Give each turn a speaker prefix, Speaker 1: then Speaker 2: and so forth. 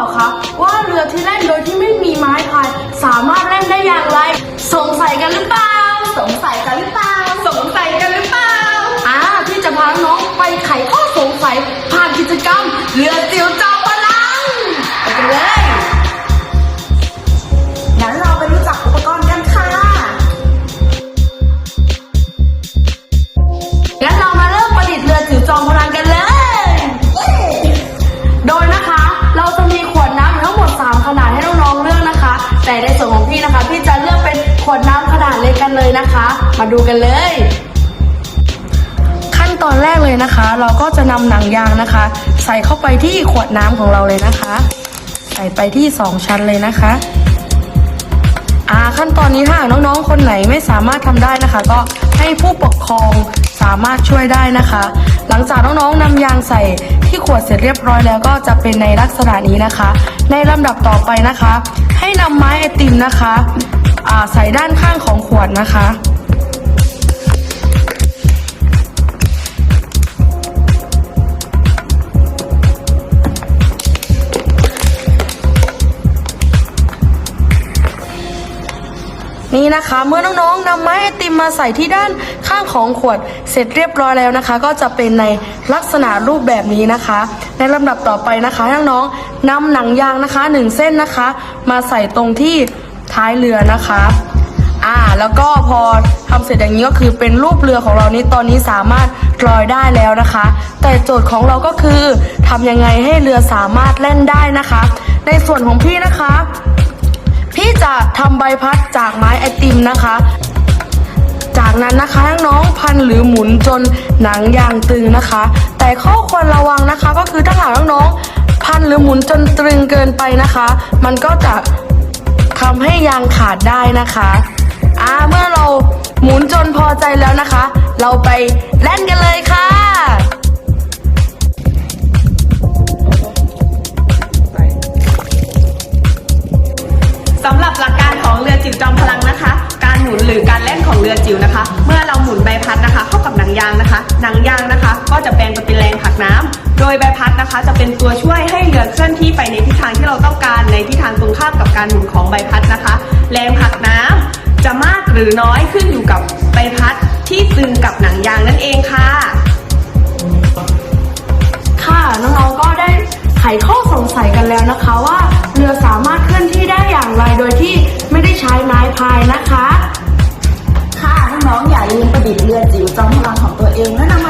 Speaker 1: าคะว่าเรือที่เล่นโดยที่ไม่มีไม้พาย สามารถเล่นได้อย่างไร สงสัยกันหรือเปล่า
Speaker 2: สงสัยกันหรือเปล่า สงสัยกันหรือเปล่า
Speaker 1: อ่าที่จะพาน้องไปไข นส่วนของพี่นะคะ พี่จะเลือกเป็นขวดน้ำขนาดเล็กกันเลยนะคะ มาดูกันเลย ขั้นตอนแรกเลยนะคะ เราก็จะนำหนังยางนะคะ ใส่เข้าไปที่ขวดน้ำของเราเลยนะคะ ใส่ไปที่2ชั้นเลยนะคะอ่าขั้นตอนนี้ถ้าหากน้องๆ คนไหนไม่สามารถทำได้นะคะ ก็ให้ผู้ปกครองสามารถช่วยได้นะคะ หลังจากน้องๆนำยางใส่ที่ขวดเสร็จเรียบร้อยแล้วก็จะเป็นในลักษณะนี้นะคะ ในลำดับต่อไปนะคะ ให้นำไม้ไอติมนะคะ ใส่ด้านข้างของขวดนะคะ นี่นะคะ เมื่อน้องๆนำไม้ไอติมมาใส่ที่ด้านข้างของขวด เสร็จเรียบร้อยแล้วนะคะ ก็จะเป็นในลักษณะรูปแบบนี้นะคะ ในลำดับต่อไปนะคะน้องๆนำหนังยางนะคะหนึ่งเส้นนะคะ มาใส่ตรงที่ท้ายเรือนะคะอ่าแล้วก็พอทำเสร็จอย่างนี้ก็คือเป็นรูปเรือของเรานี้ตอนนี้สามารถลอยได้แล้วนะคะ แต่โจทย์ของเราก็คือทำยังไงให้เรือสามารถเล่นได้นะคะ ในส่วนของพี่นะคะ จะทำใบพัดจากไม้ไอติมนะคะ จากนั้นนะคะน้องพันหรือหมุนจนหนังยางตึงนะคะ แต่ข้อควรระวังนะคะก็คือถ้าหากน้องพันหรือหมุนจนตรึงเกินไปนะคะ มันก็จะทำให้ยางขาดได้นะคะอ่าเมื่อเราหมุนจนพอใจแล้วนะคะ เราไปเล่นกันเลยค่ะ
Speaker 2: จอมพลังนะคะ การหมุนหรือการเล่นของเรือจิ๋วนะคะ เมื่อเราหมุนใบพัดนะคะ เข้ากับหนังยางนะคะ หนังยางนะคะ ก็จะแปลงเป็นแรงผลักน้ำโดยใบพัดนะคะ จะเป็นตัวช่วยให้เรือเคลื่อนที่ไปในทิศทางที่เราต้องการในทิศทางตรงข้ามกับการหมุนของใบพัดนะคะ แรงผลักน้ำจะมากหรือน้อยขึ้นอยู่กับใบพัดที่ตึงกับหนังยางนั่นเองค่ะ
Speaker 1: ค่ะน้องๆก็ได้ไขข้อสงสัยกันแล้วนะคะว่า เรือสามารถเคลื่อนที่ได้อย่างไรโดยที่ไม่ ใช้ไม้พายนะคะ
Speaker 3: ค่ะน้องๆอย่าลืมประดิษฐ์เรือจิ๋วจอมพลังของตัวเองและนำมา